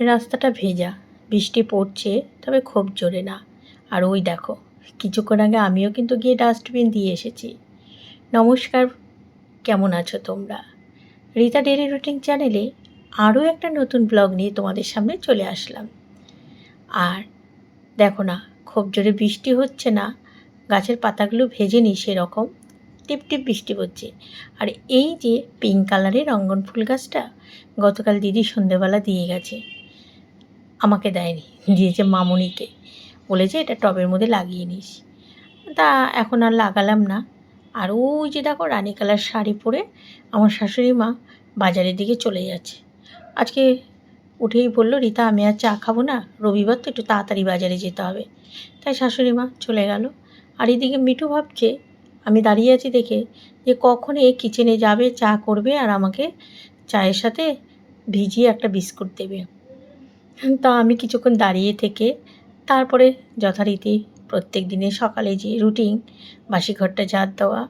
রাস্তাটা ভেজা, বৃষ্টি পড়ছে, তবে খুব জোরে না। আর ওই দেখো, কিছুক্ষণ আগে আমিও কিন্তু গিয়ে ডাস্টবিন দিয়ে এসেছি। নমস্কার, কেমন আছো তোমরা? রীতা ডেলি রুটিন চ্যানেলে আরও একটা নতুন ব্লগ নিয়ে তোমাদের সামনে চলে আসলাম। আর দেখো না, খুব জোরে বৃষ্টি হচ্ছে না, গাছের পাতাগুলো ভেজে নি সেরকম, টিপ টিপ বৃষ্টি পড়ছে। আর এই যে পিঙ্ক কালারের রঙ্গন ফুল গাছটা গতকাল দিদি সন্ধেবেলা দিয়ে গেছে। আমাকে দেয়নি, দিয়েছে মামুনিকে। বলেছে, এটা টবের মধ্যে লাগিয়ে নিস। তা এখন আর লাগালাম না। আর ওই যে দেখো, রানী কালার শাড়ি পরে আমার শাশুড়ি মা বাজারের দিকে চলে যাচ্ছে। আজকে উঠেই বলল, রীতা, আমি আর চা খাব না, রবিবার তো একটু তাড়াতাড়ি বাজারে যেতে হবে। তাই শাশুড়ি মা চলে গেল। আর এদিকে মিঠু ভাবছে, আমি দাঁড়িয়ে আছি দেখে, যে কখন এ কিচেনে যাবে, চা করবে, আর আমাকে চায়ের সাথে ভিজিয়ে একটা বিস্কুট দেবে। তা আমি কিছুক্ষণ দাঁড়িয়ে থেকে তারপরে যথারীতি প্রত্যেক দিনে সকালে যে রুটিন বাসি ঘরটা ঝাড় দেওয়া,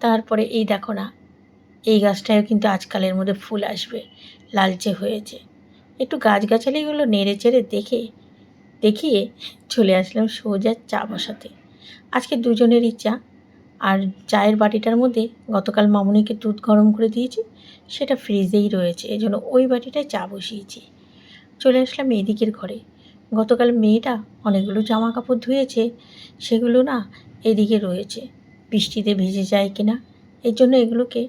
তারপরে এই দেখো না, এই গাছটায়ও কিন্তু আজকালের মধ্যে ফুল আসবে, লালচে হয়েছে। একটু গাছগাছালিগুলো নেড়ে চেড়ে দেখে, দেখিয়ে চলে আসলাম সোজা চা বসাতে। আজকে দুজনেরই চা আর চায়ের বাটিটার মধ্যে গতকাল মামুনিকে দুধ গরম করে দিয়েছি, সেটা ফ্রিজেই রয়েছে এই জন্য ওই বাটিটায় চা বসিয়েছি। চলে আসলাম এদিকের ঘরে। গতকাল মেয়েটা অনেকগুলো জামা কাপড় ধুয়েছে, সেগুলো না এদিকে রয়েছে। বৃষ্টিতে ভিজে যায় কিনা এই জন্য এগুলোকে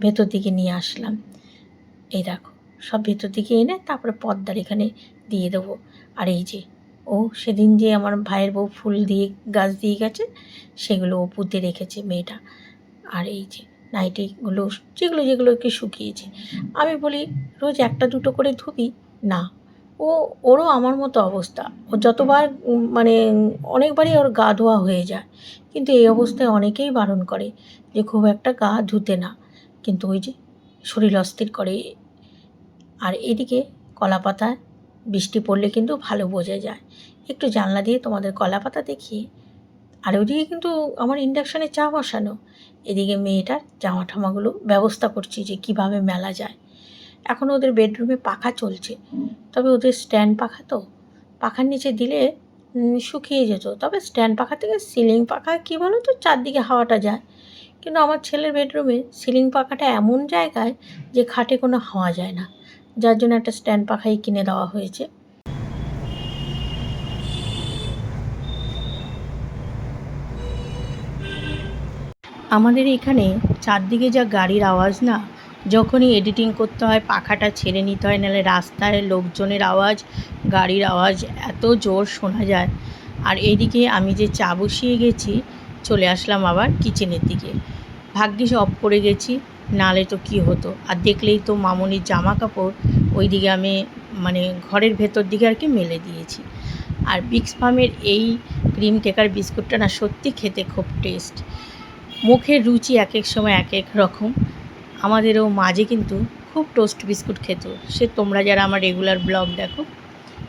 ভেতর দিকে নিয়ে আসলাম। এই দেখো, সব ভেতর দিকে এনে তারপরে পর্দার এখানে দিয়ে দেবো। আর এই যে, ও সেদিন যে আমার ভাইয়ের বউ ফুল দিয়ে, গাছ দিয়ে গেছে, সেগুলো ও পুঁতে রেখেছে মেয়েটা। আর এই যে, নাইটিগুলো, যেগুলো যেগুলো একটু শুকিয়েছে। আমি বলি, রোজ একটা দুটো করে ধুবি? না ও, ওরও আমার মতো অবস্থা। ও যতবার মানে অনেকবারই ওর গা ধোয়া হয়ে যায়। কিন্তু এই অবস্থায় অনেকেই বারণ করে যে, খুব একটা গা ধুতে না। কিন্তু ওই যে, শরীর অস্থির করে। আর এদিকে কলা পাতায় বৃষ্টি পড়লে কিন্তু ভালো বোঝা যায়। একটু জানলা দিয়ে তোমাদের কলা পাতা দেখিয়ে, আর ওইদিকে কিন্তু আমার ইন্ডাকশানে চা বসানো। এদিকে মেয়েটার জামা ঠামাগুলো ব্যবস্থা করছি যে, কীভাবে মেলা যায়। এখন ওদের বেডরুমে পাখা চলছে। তবে ওদের স্ট্যান্ড পাখা তো, পাখার নিচে দিলে শুকিয়ে যেত। তবে স্ট্যান্ড পাখা থেকে সিলিং পাখা কী বলো তো চারদিকে হাওয়াটা যায়। কিন্তু আমার ছেলের বেডরুমে সিলিং পাখাটা এমন জায়গায় যে খাটে কোনো হাওয়া যায় না। যার জন্য একটা স্ট্যান্ড পাখাই কিনে দেওয়া হয়েছে। আমাদের এখানে চারদিকে যা গাড়ির আওয়াজ না যখনই এডিটিং করতে হয়, পাখাটা ছেড়ে নিতে হয়, নাহলে রাস্তায় লোকজনের আওয়াজ, গাড়ির আওয়াজ এত জোর শোনা যায়। আর এদিকে আমি যে চা বসিয়ে গেছি, চলে আসলাম আবার কিচেনের দিকে। ভাগ্যিস অফ করে গেছি নালে তো কী হতো? আর দেখলেই তো মামনির জামা কাপড় ওই দিকে আমি মানে ঘরের ভেতর দিকে আর কি মেলে দিয়েছি। আর বিক্স ফার্মের এই ক্রিম কেকার বিস্কুটটা না সত্যি খেতে খুব টেস্ট মুখের রুচি এক এক সময় এক এক রকম। আমাদেরও মাঝে কিন্তু খুব টোস্ট বিস্কুট খেত। সে তোমরা যারা আমার রেগুলার ব্লগ দেখো,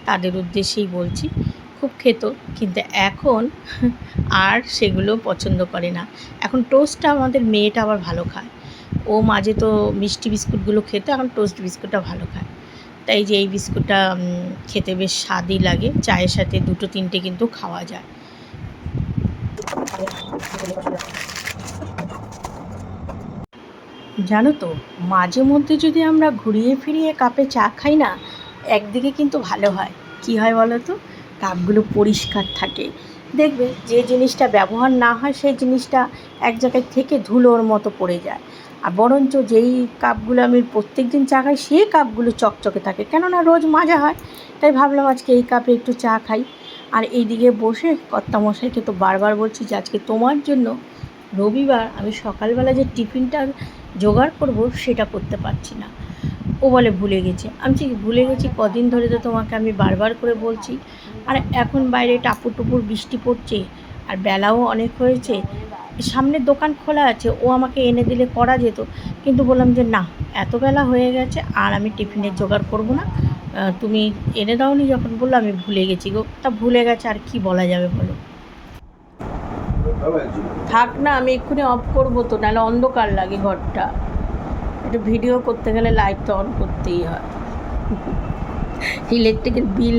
তাদের উদ্দেশ্যেই বলছি, খুব খেত। কিন্তু এখন আর সেগুলো পছন্দ করে না। এখন টোস্টটা আমাদের মেয়েটা আবার ভালো খায়। ও মাঝে তো মিষ্টি বিস্কুটগুলো খেত, এখন টোস্ট বিস্কুটটা ভালো খায়। তাই যে এই বিস্কুটটা খেতে বেশ স্বাদই লাগে। চায়ের সাথে দুটো তিনটে কিন্তু খাওয়া যায়। জানো তো, মাঝে মধ্যে যদি আমরা ঘুরিয়ে ফিরিয়ে কাপে চা খাই না, একদিকে কিন্তু ভালো হয়। কি হয় বলো তো? কাপগুলো পরিষ্কার থাকে। দেখবে যে জিনিসটা ব্যবহার না হয়, সেই জিনিসটা এক জায়গায় থেকে ধুলোর মতো পড়ে যায়। আর বরঞ্চ যেই কাপগুলো আমি প্রত্যেক দিন চা খাই, সেই কাপগুলো চকচকে থাকে। কেননা রোজ মাজা হয়, তাই ভাবলাম আজকে এই কাপে একটু চা খাই। আর এইদিকে বসে কর্তামশাইকে তো বারবার বলছি যে, আজকে তোমার জন্য রবিবার, আমি সকালবেলা যে টিফিনটা জোগাড় করব সেটা করতে পারছি না। ও বলে ভুলে গেছে। আমি ঠিক ভুলে গেছি, কদিন ধরে তো তোমাকে আমি বারবার করে বলছি। আর এখন বাইরে টাপুর টুপুর বৃষ্টি পড়ছে, আর বেলাও অনেক হয়েছে। সামনের দোকান খোলা আছে, ও আমাকে এনে দিলে করা যেত। কিন্তু বললাম যে না, এত বেলা হয়ে গেছে, আর আমি টিফিনের জোগাড় করব না। তুমি এনে দাওনি যখন বলল, আমি ভুলে গেছি গো। তা ভুলে গেছে, আর কি বলা যাবে বলো? থাক না, আমি এক্ষুনি অফ করব তো, নাহলে অন্ধকার লাগে ঘরটা। একটু ভিডিও করতে গেলে লাইট তো অন করতেই হয়। ইলেকট্রিকের বিল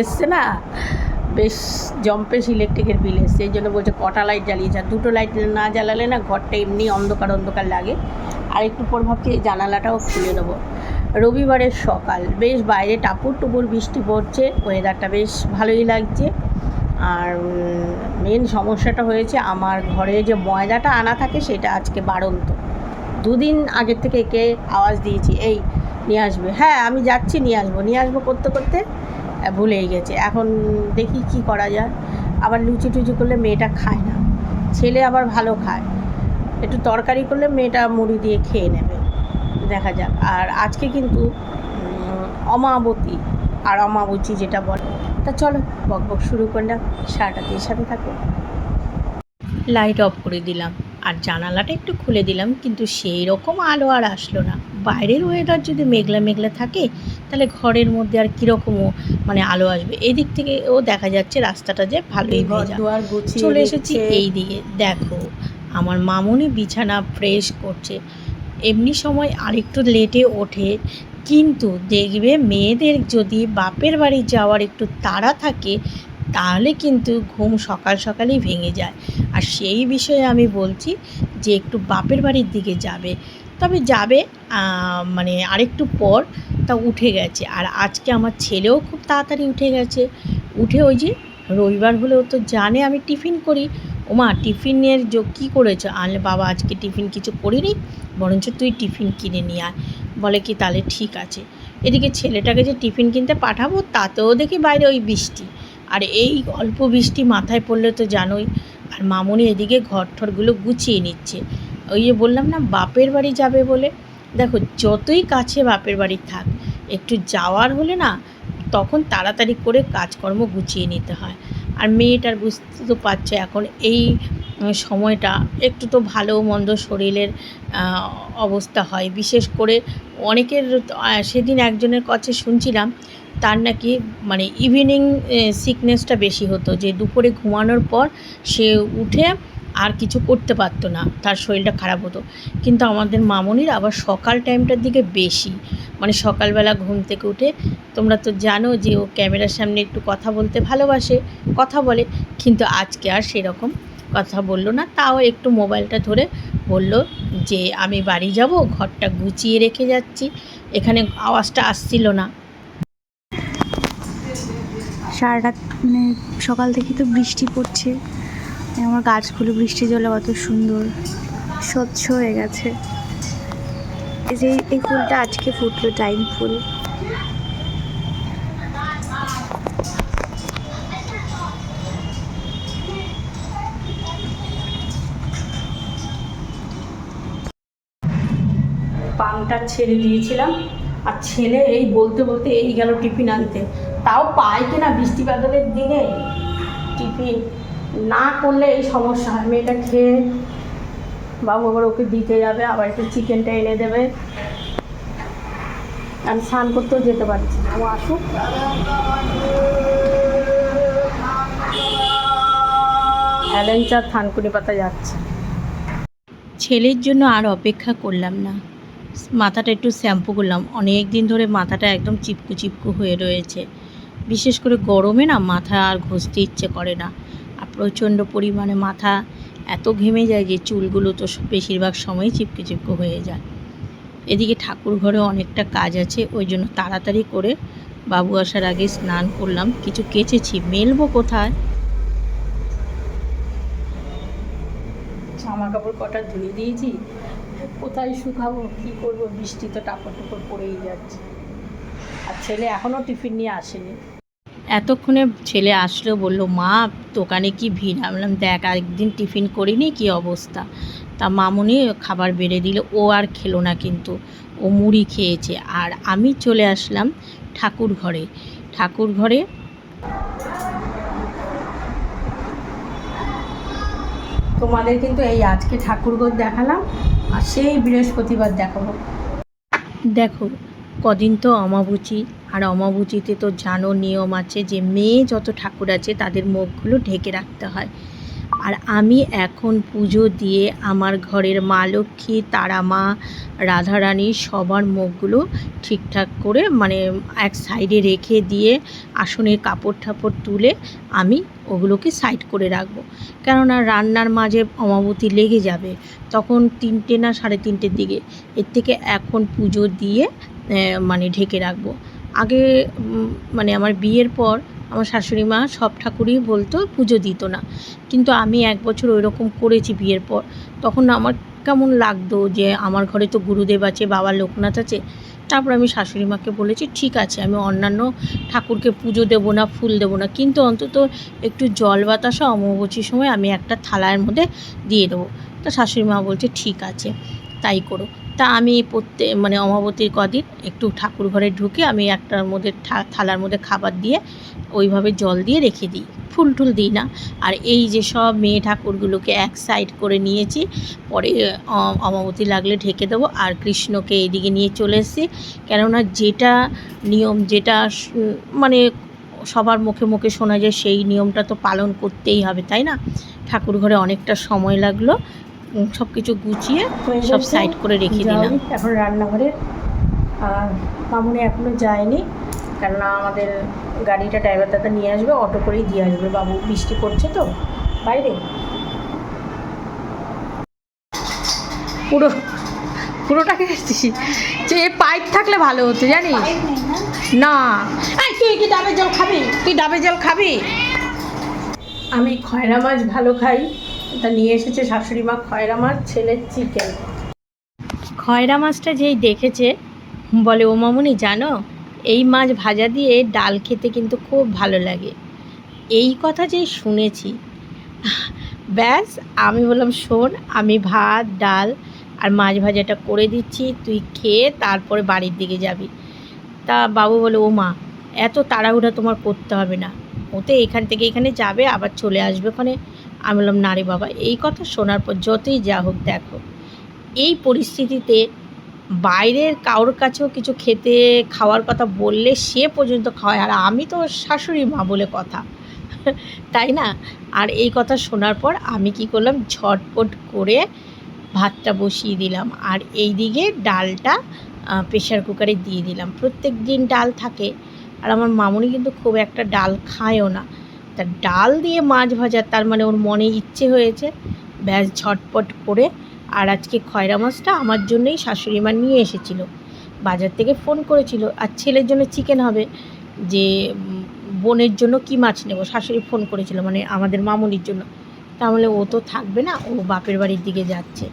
এসছে না? বেশ জম্পেশ ইলেকট্রিকের বিল এসছে, এই জন্য বলছে কটা লাইট জ্বালিয়েছে। আর দুটো লাইট না জ্বালালে না ঘরটা এমনি অন্ধকার অন্ধকার লাগে। আর একটু পর ভাবছি এই জানালাটাও খুলে দেবো রবিবারের সকাল, বেশ বাইরে টাপুর টুপুর বৃষ্টি পড়ছে ওয়েদারটা বেশ ভালোই লাগছে। আর মেন সমস্যাটা হয়েছে আমার ঘরে যে ময়দাটা আনা থাকে সেটা আজকে বাড়ন্ত। দুদিন আগের থেকে একে আওয়াজ দিয়েছি, এই, নিয়ে আসবে। হ্যাঁ আমি যাচ্ছি, নিয়ে আসব। নিয়ে আসব করতে করতে ভুলেই গেছে। এখন দেখি কি করা যায়। আবার লুচি টুচি করলে মেয়েটা খায় না। ছেলে আবার ভালো খায়। একটু তরকারি করলে মেয়েটা মুড়ি দিয়ে খেয়ে নেবে। দেখা যাক। আর আজকে কিন্তু অমাবতী। আর অমাবতী যেটা বলে তা চলো বক বক শুরু করলাম সারাটা দিয়ে সাথে থাকো। লাইট অফ করে দিলাম আর জানালাটা একটু খুলে দিলাম কিন্তু সেই রকম আলো আর আসলো না। বাইরের ওয়েদার যদি মেঘলা মেঘলা থাকে তাহলে ঘরের মধ্যে আর কীরকমও মানে আলো আসবে? এদিক থেকে ও দেখা যাচ্ছে রাস্তাটা যে ভালোই চলে এসেছি। এই দিকে। দেখো আমার মামুনি বিছানা ফ্রেশ করছে। এমনি সময় আরেকটু লেটে ওঠে কিন্তু দেখবে মেয়েদের যদি বাপের বাড়ি যাওয়ার একটু তাড়া থাকে, তাহলে কিন্তু ঘুম সকাল সকালেই ভেঙে যায়। আর সেই বিষয়ে আমি বলছি যে একটু বাপের বাড়ির দিকে যাবে। তবে যাবে মানে আরেকটু পর তা উঠে গেছে। আর আজকে আমার ছেলেও খুব তাড়াতাড়ি উঠে গেছে। উঠে ওই যে রবিবার হলেও তো জানে আমি টিফিন করি। ওমা, টিফিনের যে কী করেছ? আনলে বাবা আজকে টিফিন কিছু করিনি, বরঞ্চ তুই টিফিন কিনে নিয়ে আয়। বলে কি, তাহলে ঠিক আছে। এদিকে ছেলেটাকে যে টিফিন কিনতে পাঠাবো, তাতেও দেখি বাইরে ওই বৃষ্টি। আর এই অল্প বৃষ্টি মাথায় পড়লে তো জানোই। আর মামনি এদিকে ঘর ঠরগুলো গুছিয়ে নিচ্ছে। ওই যে বললাম না, বাপের বাড়ি যাবে বলে। দেখো, যতই কাছে বাপের বাড়ি থাক, একটু যাওয়ার হলে না, তখন তাড়াতাড়ি করে কাজকর্ম গুছিয়ে নিতে হয়। আর মেয়েটার বুঝতে তো পারছে, এখন এই সময়টা একটু তো ভালো মন্দ শরীরের অবস্থা হয়। বিশেষ করে অনেকের সেদিন একজনের কাছে শুনছিলাম, তার নাকি মানে ইভিনিং সিকনেসটা বেশি হতো, যে দুপুরে ঘুমানোর পর সে উঠে আর কিছু করতে পারতো না, তার শরীরটা খারাপ হতো। কিন্তু আমাদের মামনির আবার সকাল টাইমটার দিকে বেশি মানে সকালবেলা ঘুম থেকে উঠে, তোমরা তো জানো যে ও ক্যামেরার সামনে একটু কথা বলতে ভালোবাসে, কথা বলে, কিন্তু আজকে আর সেরকম কথা বলল না, তাও একটু মোবাইলটা ধরে বলল যে, আমি বাড়ি যাব, ঘরটা গুছিয়ে রেখে যাচ্ছি। এখানে আওয়াজটা আসছিল না। সারা রাত মানে সকাল থেকে তো বৃষ্টি পড়ছে। আমার গাছগুলো বৃষ্টি জলে কত সুন্দর, স্বচ্ছ হয়ে গেছে। এই যে, এই ফুলটা আজকে ফুটলো টাইম ফুল। পানটা ছেড়ে দিয়েছিলাম। আর ছেলে এই বলতে বলতে এই গেল টিফিন আনতে তাও পায় কিনা বৃষ্টি বাদলের দিনে? টিফিন না করলে এই সমস্যা হয়। মেয়েটা খেয়ে বাবু আবার ওকে দিতে যাবে, আবার একটু চিকেনটা এনে দেবে। আমি স্নান করতেও যেতে পারছি ও আসুক। অ্যালেঞ্চার থানকুনি পাতা যাচ্ছে। ছেলের জন্য আর অপেক্ষা করলাম না। মাথাটা একটু শ্যাম্পু করলাম। অনেক দিন ধরে মাথাটা একদম চিপকু চিপকু হয়ে রয়েছে। বিশেষ করে গরমে না মাথা আর ঘষতে ইচ্ছে করে না। আর প্রচণ্ড পরিমাণে মাথা এত ঘেমে যায় যে চুলগুলো তো বেশিরভাগ সময়ই চিপকু চিপকু হয়ে যায়। এদিকে ঠাকুর ঘরে অনেকটা কাজ আছে, ওই জন্য তাড়াতাড়ি করে বাবু আসার আগে স্নান করলাম। কিছু কেচেছি, মেলবো কোথায়? জামা কাপড় কটা ধুয়ে দিয়েছি কোথায় শুকাবো, কী করব? বৃষ্টি তো টাপড় টুপড় পড়েই যাচ্ছে। আর ছেলে এখনও টিফিন নিয়ে আসেনি। এতক্ষণে ছেলে আসলো, বলল, মা, দোকানে কি ভিড়? আমি বললাম, দেখ, আরেকদিন টিফিন করিনি, কি অবস্থা? তা মামুনি খাবার বেড়ে দিল, ও আর খেলো না কিন্তু, ও মুড়ি খেয়েছে। আর আমি চলে আসলাম ঠাকুর ঘরে ঠাকুর ঘরে তোমাদের কিন্তু এই আজকে ঠাকুরঘর দেখালাম, আর সেই বৃহস্পতিবার দেখাবো। দেখো, কদিন তো অমাবুচি, আর অমাবুচিতে তো জানো নিয়ম আছে যে মেয়ে যত ঠাকুর আছে তাদের মুখগুলো ঢেকে রাখতে হয়। আর আমি এখন পুজো দিয়ে আমার ঘরের মা লক্ষ্মী, তারা মা, রাধারানী সবার মুখগুলো ঠিকঠাক করে মানে এক সাইডে রেখে দিয়ে আসনের কাপড় ঠাপড় তুলে আমি ওগুলোকে সাইড করে রাখব। কেননা রান্নার মাঝে অমাবতী লেগে যাবে, তখন তিনটে না সাড়ে তিনটের দিকে, এর থেকে এখন পুজো দিয়ে মানে ঢেকে রাখব। আগে মানে আমার বিয়ের পর আমার শাশুড়ি মা সব ঠাকুরই বলতো পুজো দিত না। কিন্তু আমি এক বছর ওই রকম করেছি বিয়ের পর। তখন আমার কেমন লাগতো যে আমার ঘরে তো গুরুদেব আছে, বাবা লোকনাথ আছে তারপর আমি শাশুড়ি মাকে বলেছি, ঠিক আছে, আমি অন্যান্য ঠাকুরকে পুজো দেবো না, ফুল দেবো না, কিন্তু অন্তত একটু জল বাতাসা অমাবস্যার সময় আমি একটা থালার মধ্যে দিয়ে দেবো। তা শাশুড়ি মা বলছে, ঠিক আছে, তাই করো। তা আমি প্রত্যেক মানে অমাবতীর কদিন একটু ঠাকুর ঘরে ঢুকে আমি একটার মধ্যে থালার মধ্যে খাবার দিয়ে ওইভাবে জল দিয়ে রেখে দিই। ফুল টুল দিই না। আর এই যে সব মেয়ে ঠাকুরগুলোকে এক সাইড করে নিয়েছি পরে অমাবতী লাগলে ঢেকে দেবো আর কৃষ্ণকে এইদিকে নিয়ে চলে এসেছি। কেননা যেটা নিয়ম যেটা মানে সবার মুখে মুখে শোনা যায় সেই নিয়মটা তো পালন করতেই হবে তাই না? ঠাকুর ঘরে অনেকটা সময় লাগল সব কিছু গুছিয়ে সব সাইড করে রেখে দিলাম। এখন রান্নাঘরে। আর মামুনি এখনও যায়নি। কেননা আমাদের গাড়িটা ড্রাইভার দাদা নিয়ে আসবে অটো করেই দিয়ে আসবে। বাবু বৃষ্টি পড়ছে তো বাইরে? পুরো পুরোটাকে যে পাইপ থাকলে ভালো হতো জানিস? না? এই তুই কি ডাবের জল খাবি? তুই ডাবের জল খাবি? আমি খয়রা মাছ ভালো খাই। তা নিয়ে এসেছে শাশুড়ি মা খয়রা মাছ ছেলের চিকেন খয়রা মাছটা যেই দেখেছে বলে ও মামুনি জানো? এই মাছ ভাজা দিয়ে ডাল খেতে কিন্তু খুব ভালো লাগে। এই কথা যে শুনেছি, ব্যাস আমি বললাম, শোন, আমি ভাত, ডাল আর মাছ ভাজাটা করে দিচ্ছি, তুই খেয়ে তারপরে বাড়ির দিকে যাবি। তা বাবু বলে ও মা এত তাড়াহুড়া তোমার করতে হবে না। ওতে এখান থেকে এখানে যাবে, আবার চলে আসবে ওখানে। আমি বললাম, না রে বাবা, এই কথা শোনার পর যতই যা হোক, দেখো। এই পরিস্থিতিতে বাইরের কারোর কাছেও কিছু খেতে, খাওয়ার কথা বললে সে পর্যন্ত খাওয়ায়। আর আমি তো শাশুড়ি মা বলে কথা। তাই না? আর এই কথা শোনার পর আমি কি করলাম? ঝটপট করে ভাতটা বসিয়ে দিলাম। আর এই দিকে ডালটা প্রেশার কুকারে দিয়ে দিলাম। প্রত্যেক দিন ডাল থাকে। আর আমার মামুনি কিন্তু খুব একটা ডাল খায়ও না। তা ডাল দিয়ে মাছ ভাজা, তার মানে ওর মনে ইচ্ছে হয়েছে। ব্যাস, ঝটপট করে আর আজকে খয়রা মাছটা আমার জন্যই শাশুড়ি মা নিয়ে এসেছিল। বাজার থেকে ফোন করেছিল, আর ছেলের জন্য চিকেন হবে, যে বোনের জন্য কি মাছ নেব? শাশুড়ি ফোন করেছিল মানে আমাদের মামুনির জন্য। তাহলে ও তো থাকবে না, ও বাপের বাড়ির দিকে যাচ্ছে।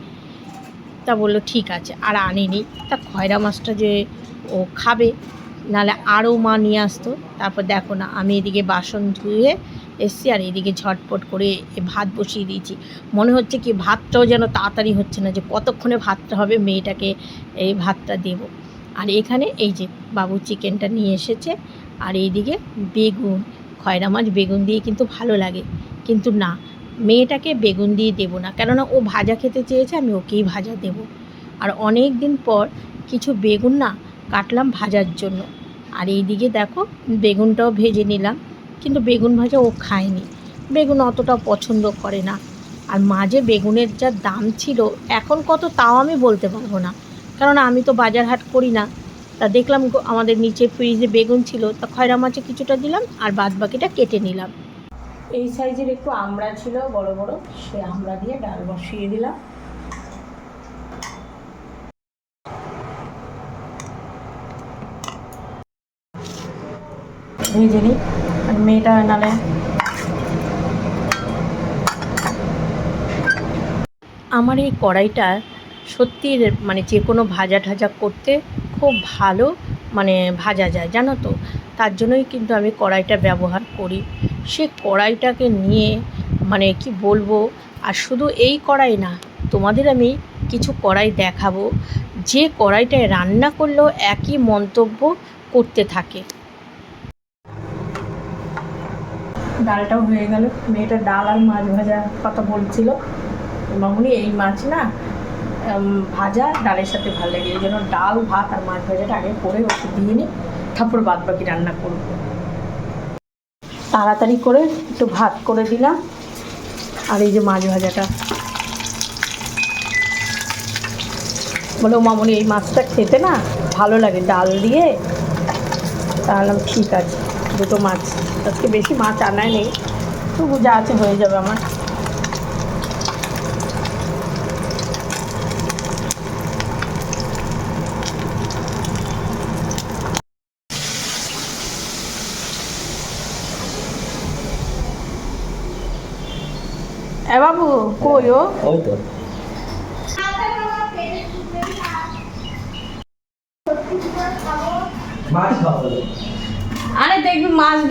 তা বলল, ঠিক আছে, আর আনিনি। তা খয়রা মাছটা যে ও খাবে, নাহলে আরও মা নিয়ে আসতো। তারপর দেখো না, আমি এদিকে বাসন ধুয়ে এসছি আর এদিকে ঝটপট করে ভাত বসিয়ে দিয়েছি। মনে হচ্ছে কি ভাতটাও যেন তাড়াতাড়ি হচ্ছে না, যে কতক্ষণে ভাতটা হবে মেয়েটাকে এই ভাতটা দেব। আর এখানে এই যে বাবু চিকেনটা নিয়ে এসেছে, আর এইদিকে বেগুন, খয়রা মাছ বেগুন দিয়ে কিন্তু ভালো লাগে। কিন্তু না, মেয়েটাকে বেগুন দিয়ে দেবো না, কেননা ও ভাজা খেতে চেয়েছে, আমি ওকেই ভাজা দেব। আর অনেক দিন পর কিছু বেগুন না কাটলাম ভাজার জন্য। আর এইদিকে দেখো, বেগুনটাও ভেজে নিলাম। কিন্তু বেগুন ভাজা ও খায়নি। বেগুন অতটা পছন্দ করে না। আর মাঝে বেগুনের যা দাম ছিল, এখন কত তাও আমি বলতে পারব না। কারণ আমি তো বাজার হাট করি না। তা দেখলাম আমাদের নিচে ফ্রিজে বেগুন ছিল, তা খয়রা মাছে কিছুটা দিলাম আর বাদ বাকিটা কেটে নিলাম। এই সাইজের একটু আমড়া ছিল, বড় বড়, সে আমড়া দিয়ে ডাল বসিয়ে দিলাম। ভেজে নিই। মেয়েটা নালে আমার এই কড়াইটা সত্যি মানে যে কোনো ভাজা ঠাজা করতে খুব ভালো মানে ভাজা যায়, জানো তো? তার জন্যই কিন্তু আমি কড়াইটা ব্যবহার করি। সে কড়াইটাকে নিয়ে মানে কি বলব, আর শুধু এই কড়াই না, তোমাদের আমি কিছু কড়াই দেখাবো। যে কড়াইটায় রান্না করলেও একই মন্তব্য করতে থাকে। ডালটাও হয়ে গেল। মেয়েটা ডাল আর মাছ ভাজা কথা বলছিল। মামুনি এই মাছ না ভাজা ডালের সাথে ভালো লাগে। এই জন্য ডাল, ভাত আর মাছ ভাজাটা আগে করে ওকে দিয়ে নিই তারপর বাদ বাকি রান্না করব। তাড়াতাড়ি করে একটু ভাত করে দিলাম। আর এই যে মাছ ভাজাটা। বলে মামনি, এই মাছটা খেতে না ভালো লাগে ডাল দিয়ে? তাহলে ঠিক আছে। দুটো মাছ আজকে বেশি মাছ আনায় নেই তবু যা আছে হয়ে যাবে আমার এ বাবু কই ও ওই তো মাছ খাওয়া হলো। আরে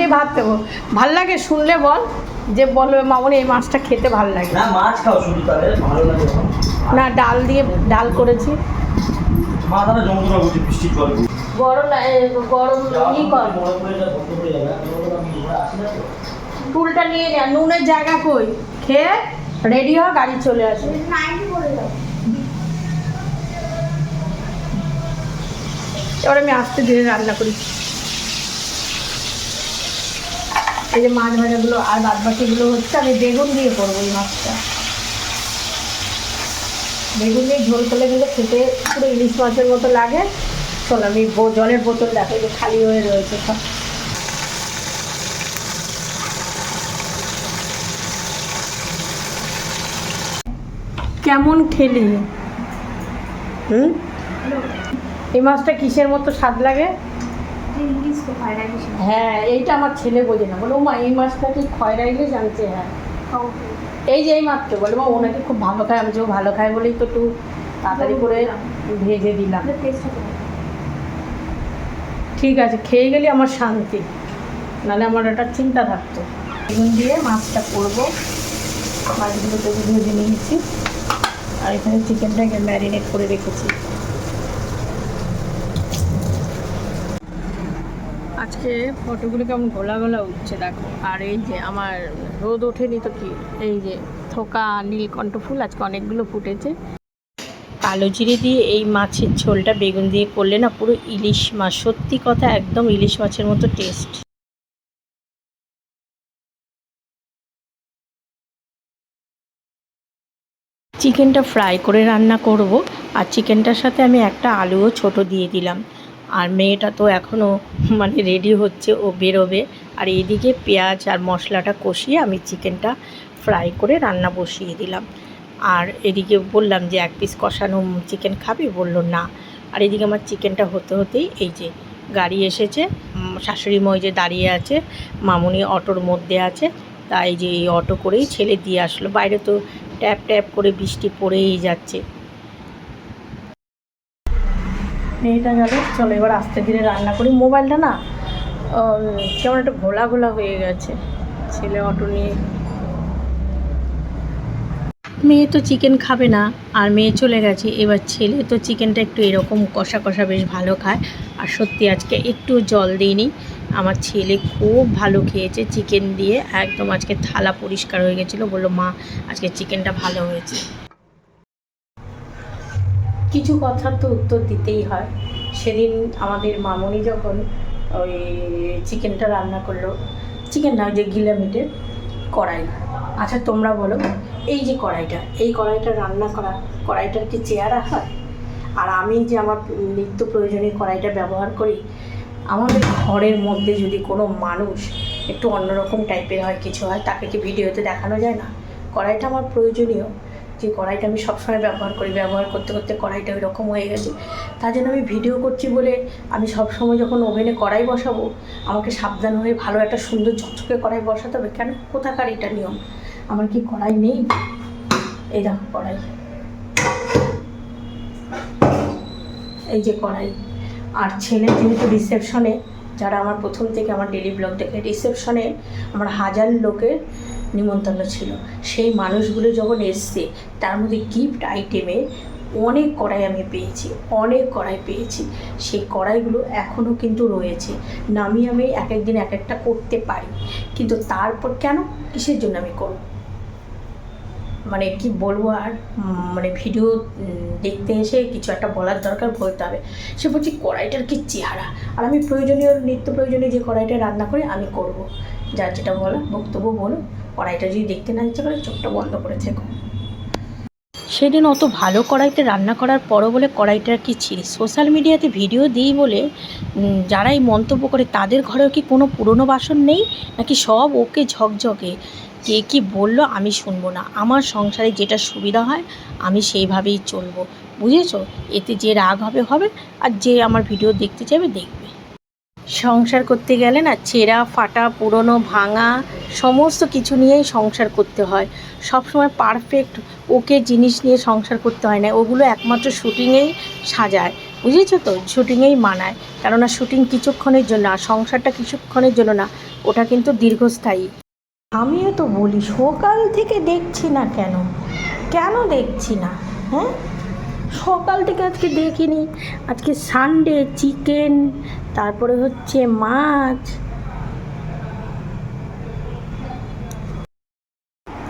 দিয়ে ভাত দেবো। ভালো লাগে শুনলে বল যে বলবে মামনি এই মাছটা খেতে ভালো লাগে। না মাছ খাও শুধু তাহলে ভালো লাগে না ডাল দিয়ে ডাল করেছি। মাথাটা যন্ত্রণা করছে বৃষ্টির জল গরম গরম ই কর। টুলটা নিয়ে যা নুনের জায়গা কই? খেয়ে রেডি হ গাড়ি চলে আসে। এবার আমি আস্তে ধীরে রান্না করি। এই যে মাছ ভাজাগুলো আর বাদ বাকিগুলো হচ্ছে আমি বেগুন দিয়ে করব এই মাছটা। বেগুন দিয়ে ঝোল করলে কিন্তু খেতে পুরো ইলিশ মাছের মতো লাগে। চল আমি জলের বোতল দেখো যে খালি হয়ে রয়েছে সব। কেমন খেলি? হুম? এই মাছটা কিসের মতো স্বাদ লাগে? হ্যাঁ এইটা আমার ছেলে বোঝে না। বলো মা এই মাছটা কি খয়রা ইলিশ জানছে হ্যাঁ এই যে এই মাত্র বলে মা ও নাকি খুব ভালো খায় আমি যে ভালো খায় বলেই তো একটু তাড়াতাড়ি করে ভেজে দিলাম। ঠিক আছে খেয়ে গেলে আমার শান্তি। নাহলে আমার একটা চিন্তা থাকতো। বেগুন দিয়ে মাছটা করব। মাছগুলো তো ভেজে নিয়েছি। আর এখানে চিকেনটাকে ম্যারিনেট করে রেখেছি। আজকে ফটোগুলো কেমন গোলা গোলা উঠছে দেখো। আর এই যে আমার রোদ ওঠেনি তো কি, এই যে থোকা নীলকণ্ঠ ফুল, আজকে অনেকগুলো ফুটেছে। কালো জিরে দিয়ে এই মাছের ঝোলটা বেগুন দিয়ে করলে না পুরো ইলিশ মাছ, সত্যি কথা একদম ইলিশ মাছের মতো টেস্ট চিকেনটা ফ্রাই করে রান্না করব, আর চিকেনটার সাথে আমি একটা আলুও ছোট দিয়ে দিলাম। আর মেয়েটা তো এখনও মানে রেডি হচ্ছে ও বেরোবে। আর এইদিকে পেঁয়াজ আর মশলাটা কষিয়ে আমি চিকেনটা ফ্রাই করে রান্না বসিয়ে দিলাম। আর এদিকে বললাম যে, এক পিস কষানো চিকেন খাবি? বলল, না। আর এদিকে আমার চিকেনটা হতে হতেই এই যে গাড়ি এসেছে। শাশুড়ি মা ওই যে দাঁড়িয়ে আছে, মামুনি অটোর মধ্যে আছে। তাই যে এই অটো করেই ছেলে দিয়ে আসলো। বাইরে তো ট্যাপ ট্যাপ করে বৃষ্টি পড়েই যাচ্ছে। মেয়েটা গেল। চলো এবার আস্তে ধীরে রান্না করি। মোবাইলটা না কেমন একটা ঘোলা ঘোলা হয়ে গেছে। ছেলে অটো নিয়ে। মেয়ে তো চিকেন খাবে না, আর মেয়ে চলে গেছে। এবার ছেলে তো চিকেনটা একটু এরকম কষা কষা বেশ ভালো খায়। আর সত্যি আজকে একটু জল দিইনি। আমার ছেলে খুব ভালো খেয়েছে চিকেন দিয়ে। একদম আজকে থালা পরিষ্কার হয়ে গেছিল। বলল, মা, আজকে চিকেনটা ভালো হয়েছে। কিছু কথার তো উত্তর দিতেই হয়। সেদিন আমাদের মামনি যখন ওই চিকেনটা রান্না করল, চিকেন না যে গিলা মিটের কড়াই। আচ্ছা তোমরা বলো, এই যে কড়াইটা, এই কড়াইটা রান্না করা, কড়াইটার কি চেয়ারা হয়? আর আমি যে আমার নিত্য প্রয়োজনীয় কড়াইটা ব্যবহার করি, আমাদের ঘরের মধ্যে যদি কোনো মানুষ একটু অন্যরকম টাইপের হয়, কিছু হয়, তাকে কি ভিডিওতে দেখানো যায় না? কড়াইটা আমার প্রয়োজনীয়। যে কড়াইটা আমি সবসময় ব্যবহার করি, ব্যবহার করতে করতে কড়াইটা ওই রকম হয়ে গেছে। তার জন্য আমি ভিডিও করছি বলে আমি সবসময় যখন ওভেনে কড়াই বসাবো, আমাকে সাবধান হয়ে ভালো একটা সুন্দর ঝকঝকে কড়াই বসাতে হবে। কেন? কোথাকার এটা নিয়ম? আমার কি কড়াই নেই? এই দেখো কড়াই। এই যে কড়াই। আর ছেলে যেহেতু রিসেপশনে যারা আমার প্রথম থেকে আমার ডেলি ব্লগ দেখে রিসেপশনে আমার হাজার লোকের নিমন্ত্রণ ছিল। সেই মানুষগুলো যখন এসছে, তার মধ্যে গিফট আইটেমে অনেক কড়াই আমি পেয়েছি, অনেক কড়াই পেয়েছি। সেই কড়াইগুলো এখনও কিন্তু রয়েছে। নামিয়ে আমি এক একদিন এক একটা করতে পারি। কিন্তু তারপর কেন? কিসের জন্য আমি করব? মানে কি বলব আর? মানে ভিডিও দেখতে এসে কিছু একটা বলার দরকার বলতে হবে। সে বলছি, কড়াইটার কি চেহারা? আর আমি প্রয়োজনীয়, নিত্য প্রয়োজনীয় যে কড়াইটা রান্না করি, আমি করব। যার যেটা বলো বক্তব্য বলো কড়াইটা যদি দেখতে না ইচ্ছে করে চোখটা বন্ধ করে থেকো। সেদিন অত ভালো কড়াইতে রান্না করার পরও বলে কড়াইটার কি ছিঁড়ি সোশ্যাল মিডিয়াতে ভিডিও দিই বলে উম, যারা এই মন্তব্য করে তাদের ঘরেও কি কোনো পুরনো বাসন নেই? নাকি সব ওকে ঝকঝকে? কে কি বলল আমি শুনব না। আমার সংসারে যেটা সুবিধা হয় আমি সেইভাবেই চলবো। বুঝেছ? এতে যে রাগ হবে হবে। আর যে আমার ভিডিও দেখতে চাইবে দেখবে। সংসার করতে গেলে না ছেঁড়া, ফাটা, পুরনো, ভাঙা, সমস্ত কিছু নিয়েই সংসার করতে হয়। সবসময় পারফেক্ট ওকে জিনিস নিয়ে সংসার করতে হয় না। ওগুলো একমাত্র শ্যুটিংয়েই সাজায়। বুঝেছ তো? শ্যুটিংয়েই মানায়। কেননা শ্যুটিং কিছুক্ষণের জন্য আর সংসারটা কিছুক্ষণের জন্য না, ওটা কিন্তু দীর্ঘস্থায়ী। আমিও তো বলি, সকাল থেকে দেখছি না কেন? কেন দেখছি না? হ্যাঁ? সকাল থেকে আজকে দেখিনি। আজকে সানডে চিকেন তারপরে হচ্ছে মাছ।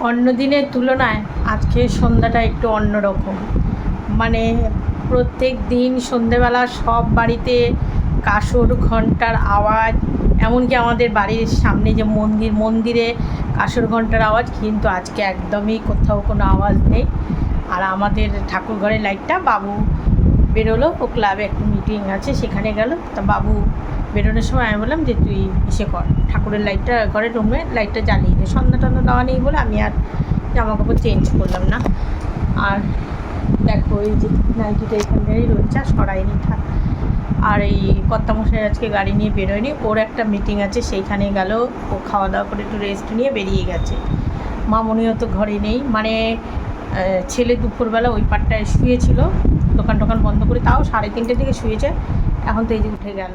অন্য দিনের তুলনায় আজকে সন্ধ্যাটা একটু অন্যরকম। মানে প্রত্যেক দিন সন্ধেবেলা সব বাড়িতে কাসর ঘণ্টার আওয়াজ, এমনকি আমাদের বাড়ির সামনে যে মন্দির, মন্দিরে কাসর ঘণ্টার আওয়াজ, কিন্তু আজকে একদমই কোথাও কোনো আওয়াজ নেই। আর আমাদের ঠাকুর ঘরের লাইটটা বাবু বেরোলো, ও ক্লাবে একটা মিটিং আছে, সেখানে গেল। তা বাবু বেরোনোর সময় আমি বললাম যে, তুই এসে কর। ঠাকুরের লাইটটা ঘরের রুমে লাইটটা জ্বালিয়ে দে। সন্ধ্যা টন্ধা দেওয়া নেই বলে আমি আর জামা কাপড় চেঞ্জ করলাম না। আর দেখো এই যে নাইটিটা এখানটাই রয়েছে, আর সরাইনি থাক। আর এই কর্তামশাই আজকে গাড়ি নিয়ে বেরোয়নি, ওর একটা মিটিং আছে, সেইখানে গেল। ও খাওয়া দাওয়া করে একটু রেস্ট নিয়ে বেরিয়ে গেছে। মামনিও তো ঘরে নেই। মানে ছেলে দুপুরবেলা ওই পাটটায় শুয়েছিল, দোকান টোকান বন্ধ করে, তাও সাড়ে তিনটে থেকে শুয়েছে, এখন তো এই যে উঠে গেল।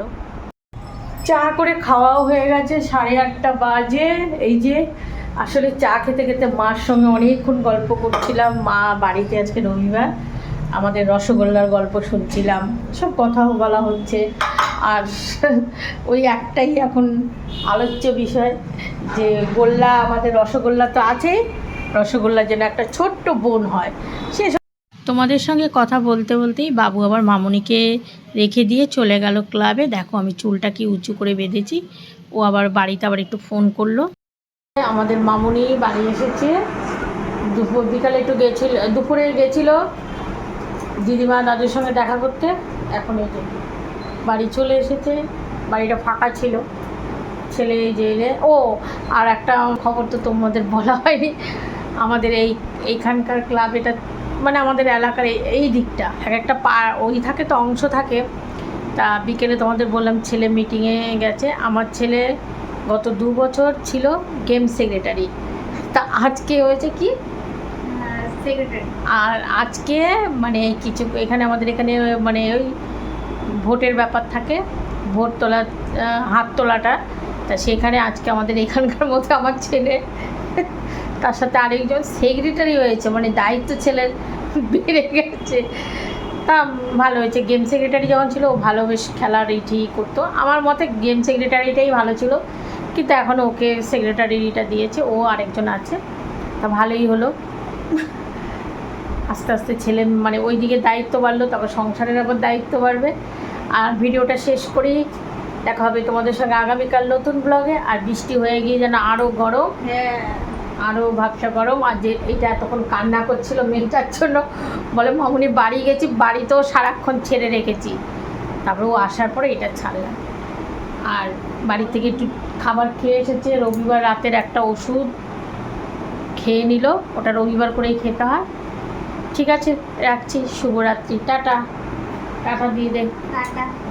চা করে খাওয়াও হয়ে গেছে, সাড়ে আটটা বাজে, এই যে আসলে চা খেতে খেতে মার সঙ্গে অনেকক্ষণ গল্প করছিলাম, মা বাড়িতে আজকে রবিবার, আমাদের রসগোল্লার গল্প শুনছিলাম, সব কথাও বলা হচ্ছে, আর ওই একটাই এখন আলোচ্য বিষয়, যে গোল্লা, আমাদের রসগোল্লা তো আছেই রসগোল্লার যেন একটা ছোট্ট বোন হয়। সে তোমাদের সঙ্গে কথা বলতে বলতেই বাবু আবার মামনিকে রেখে দিয়ে চলে গেল ক্লাবে। দেখো আমি চুলটা কি উঁচু করে বেঁধেছি। ও আবার বাড়িতে আবার একটু ফোন করল। আমাদের মামুনি বাড়ি এসেছে। দুপুর বিকালে একটু গেছিল, দুপুরে গেছিল। দিদিমা দাদুর সঙ্গে দেখা করতে। এখন এই বাড়ি চলে এসেছে। বাড়িটা ফাঁকা ছিল। ছেলে যে ও, আর একটা খবর তো তোমাদের বলা হয়নি। আমাদের এই এইখানকার ক্লাব এটা মানে আমাদের এলাকার এই- দিকটা। এক একটা পা ওই থাকে তো অংশ থাকে। তা বিকেলে তোমাদের বললাম ছেলে মিটিংয়ে গেছে। আমার ছেলে গত দু বছর ছিল গেম সেক্রেটারি তা আজকে হয়েছে কি? সেক্রেটারি আর আজকে মানে কিছু এখানে আমাদের এখানে মানে ওই ভোটের ব্যাপার থাকে ভোট তোলা হাত তোলাটা। তা সেখানে আজকে আমাদের এখানকার মধ্যে আমার ছেলে তার সাথে আরেকজন সেক্রেটারি হয়েছে মানে দায়িত্ব ছেলের বেড়ে গেছে। তা ভালো হয়েছে। গেম সেক্রেটারি যখন ছিল, ও ভালো বেশ খেলার ইটি করতো। আমার মতে গেম সেক্রেটারিটাই ভালো ছিল। কিন্তু এখন ওকে সেক্রেটারিটা দিয়েছে, ও আরেকজন আছে। তা ভালোই হলো। আস্তে আস্তে ছেলে মানে ওই দিকে দায়িত্ব বাড়লো, তারপর সংসারের আবার দায়িত্ব বাড়বে। আর ভিডিওটা শেষ করেই দেখা হবে তোমাদের সঙ্গে আগামীকাল নতুন ব্লগে আর বৃষ্টি হয়ে গিয়ে যেন আরও গরম। হ্যাঁ। আরও ভাবসা গরম আর যে এইটা এতক্ষণ কান্না করছিল মেয়েটার জন্য, বলে মামুনি বাড়ি গেছি, বাড়িতেও সারাক্ষণ ছেড়ে রেখেছি। তারপরে ও আসার পরে এটা ছাড়লাম। আর বাড়ি থেকে একটু খাবার খেয়ে এসেছে, রবিবার রাতের একটা ওষুধ খেয়ে নিল। ওটা রবিবার করেই খেতে হয়। ঠিক আছে, রাখছি, শুভরাত্রি, টাটা। টাটা দিয়ে দে টাটা।